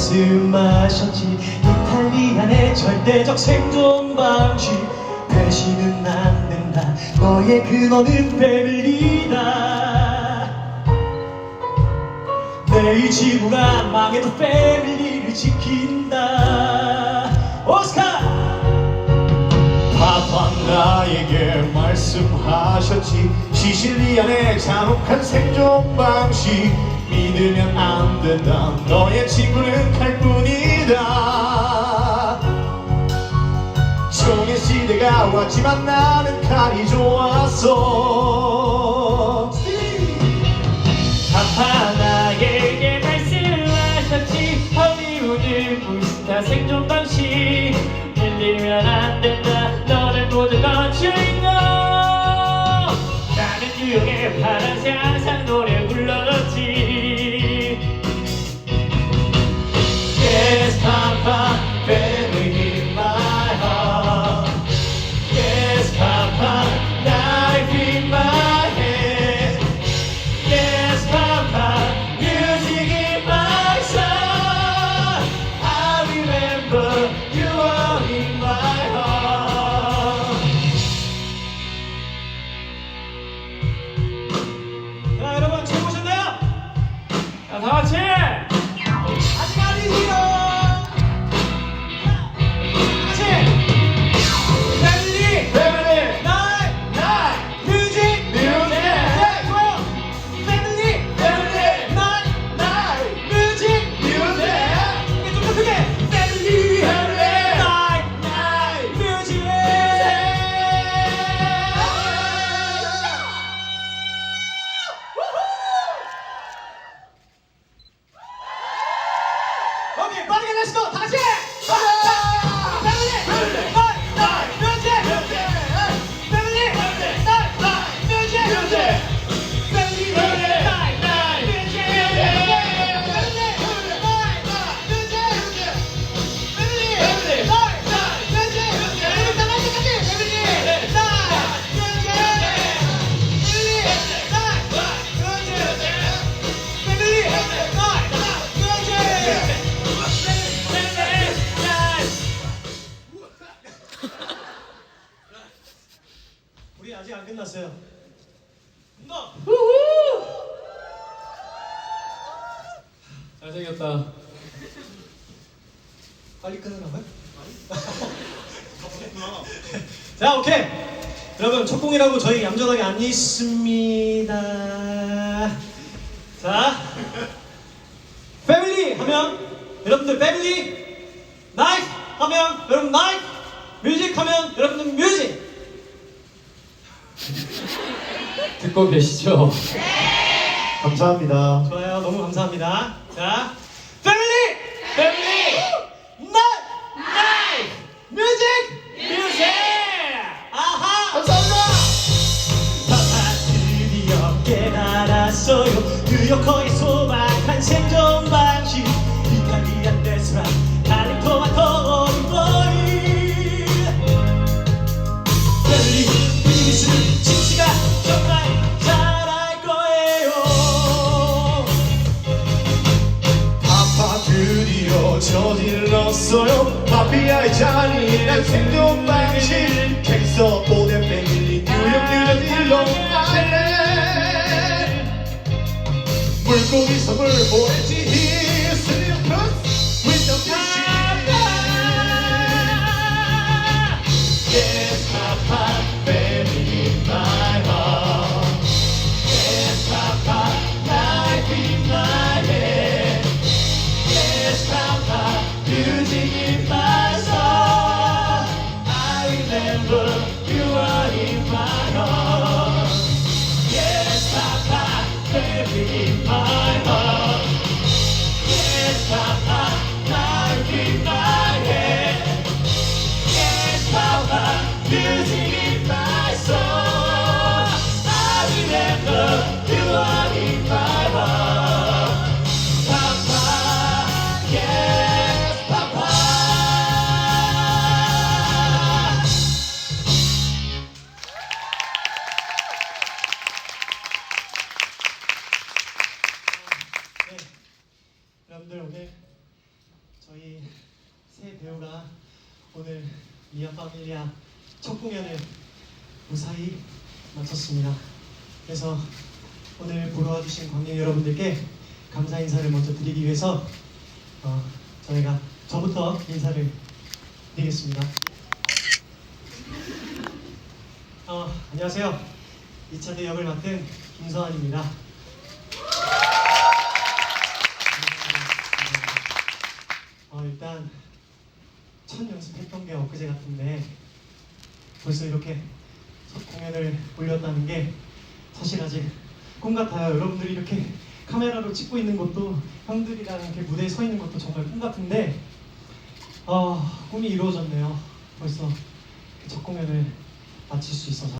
말씀하셨지. 이탈리안의 절대적 생존 방식. 배신은 안 된다. 너의 근원은 패밀리다. 내이 지구가 망해도 패밀리를 지킨다. 오스카! 파파 나에게 말씀하셨지. 시실리안의 잔혹한 생존 방식 믿으면 안 된다. 너의 친구는 칼뿐이다. 종의 시대가 왔지만 나는 칼이 좋았어. 파파 나에게 말씀하셨지. 헐리우드 무스타 생존 방식. 밀리면 안 된다. 너는 모두 건 주인공 나는 뉴욕의 파란색 항상 자 다같 우리 아직 안 끝났어요. 너 잘생겼다 빨리 끊으라고요? 자, 오케이. 여러분, 첫 공이라고 저희 얌전하게 안 있습니다. 자, 패밀리 하면 여러분들 패밀리, 나이스 하면 여러분 나이스, 뮤직 하면 여러분들 뮤직. 듣고 계시죠? 감사합니다. 좋아요, 너무 감사합니다. 자, 저질렀어요. 마피아의 잔인한 생존 방식 갱스터 보내 패밀리 뉴욕 뉴저지 롱아일랜드 물고기 선물 보내지 여러분들 오늘 저희 새 배우가 오늘 미아 파밀리아 첫 공연을 무사히 마쳤습니다. 그래서 오늘 보러 와주신 관객 여러분들께 감사 인사를 먼저 드리기 위해서 어, 저희가 저부터 인사를 드리겠습니다. 어, 안녕하세요. 2차 대 역을 맡은 김서환입니다. 어, 일단 첫 연습했던 게 엊그제 같은데 벌써 이렇게 첫 공연을 올렸다는 게 사실 아직 꿈 같아요. 여러분들이 이렇게 카메라로 찍고 있는 것도 형들이랑 이렇게 무대에 서 있는 것도 정말 꿈 같은데 어, 꿈이 이루어졌네요. 벌써 첫 공연을 마칠 수 있어서.